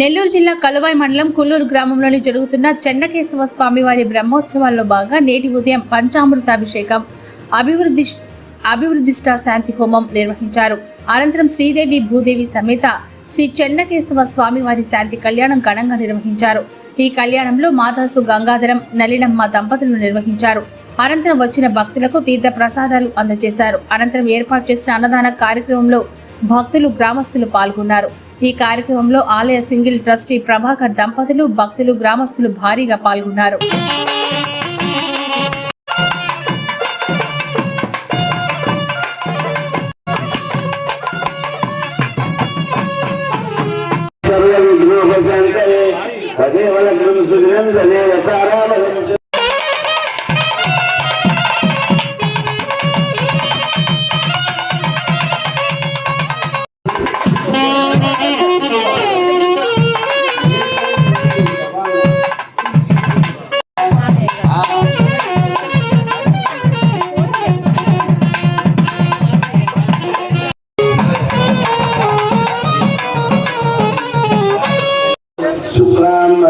నెల్లూరు జిల్లా కలువాయి మండలం కుల్లూరు గ్రామంలోని జరుగుతున్న చెన్నకేశవ స్వామివారి బ్రహ్మోత్సవాల్లో భాగంగా నేటి ఉదయం పంచామృతాభిషేకం అభివృద్ధి అభివృద్ధిష్ట శాంతి హోమం నిర్వహించారు. అనంతరం శ్రీదేవి భూదేవి సమేత శ్రీ చెన్నకేశవ స్వామివారి శాంతి కళ్యాణం ఘనంగా నిర్వహించారు. ఈ కళ్యాణంలో మాదాసు గంగాధరం నలినమ్మ దంపతులు నిర్వహించారు. అనంతరం వచ్చిన భక్తులకు తీర్థ ప్రసాదాలు అందజేశారు. అనంతరం ఏర్పాటు చేసిన అన్నదాన కార్యక్రమంలో భక్తులు గ్రామస్తులు పాల్గొన్నారు. ఈ కార్యక్రమంలో ఆలయ సింగిల్ ట్రస్టీ ప్రభాకర్ దంపతులు భక్తులు గ్రామస్తులు భారీగా పాల్గొన్నారు.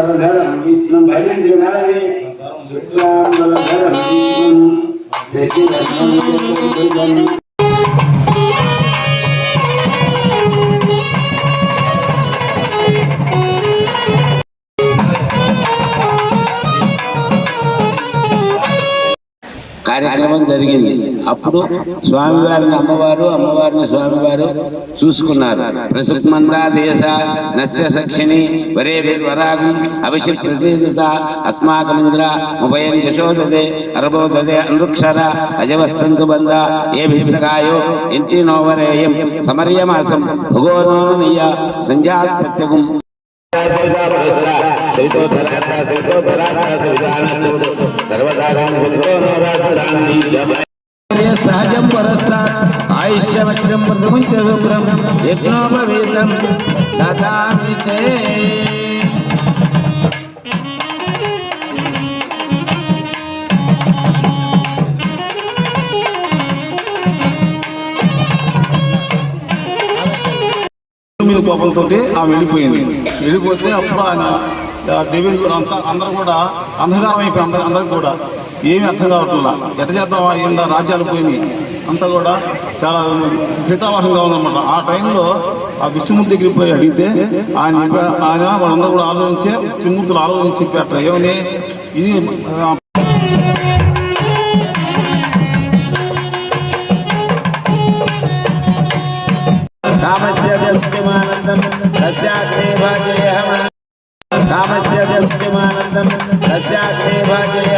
ताराबलं शुक्लां वरधरं विष्णुं भजन्नारे शुक्लां वरधरं विष्णुं కార్యక్రమం జరిగింది అప్పుడు స్వామివారిని అమ్మవారు అమ్మవారిని స్వామివారు చూసుకున్నారు ప్రసుక్మంద దేశ నస్య సక్షిణి వరే వరాగం అవిషి ప్రసీదత అస్మాకమింద్ర ఉభయం యశోదదే అరబోదదే అనృక్షర అజవస్సంతు బంధ ఏ భిస్సకాయో ఇంటి నోవరేయం సమర్యమాసం భుగోనోనీయ సంధ్యాస్పత్యకం సహజం వరస్త ఆయుష్యవజ్రం మృదుముంచ శుభ్రం యజ్ఞోపవేదం దదామి మీద కోపంతో ఆమె వెళ్ళిపోయింది. వెళ్ళిపోతే అప్పుడు ఆయన ఆ అంతా అందరూ కూడా అంధకారం అయిపోయి అందరూ అందరికి కూడా ఏమీ అర్థం కావట్లా. ఎట చేద్దాం ఏందా? రాజ్యాలు పోయి అంతా కూడా చాలా హితావహంగా ఉందన్నమాట. ఆ టైంలో ఆ విష్ణుమూర్తి దగ్గరికి పోయి అడిగితే ఆయన ఆయన వాళ్ళందరూ కూడా ఆలోచించే త్రిమూర్తులు ఆలోచించి చెప్పారట. ఏమని? ఇది ఆ, కామస్య వ్యక్తిమానందం తస్యాగ్నే భాజయ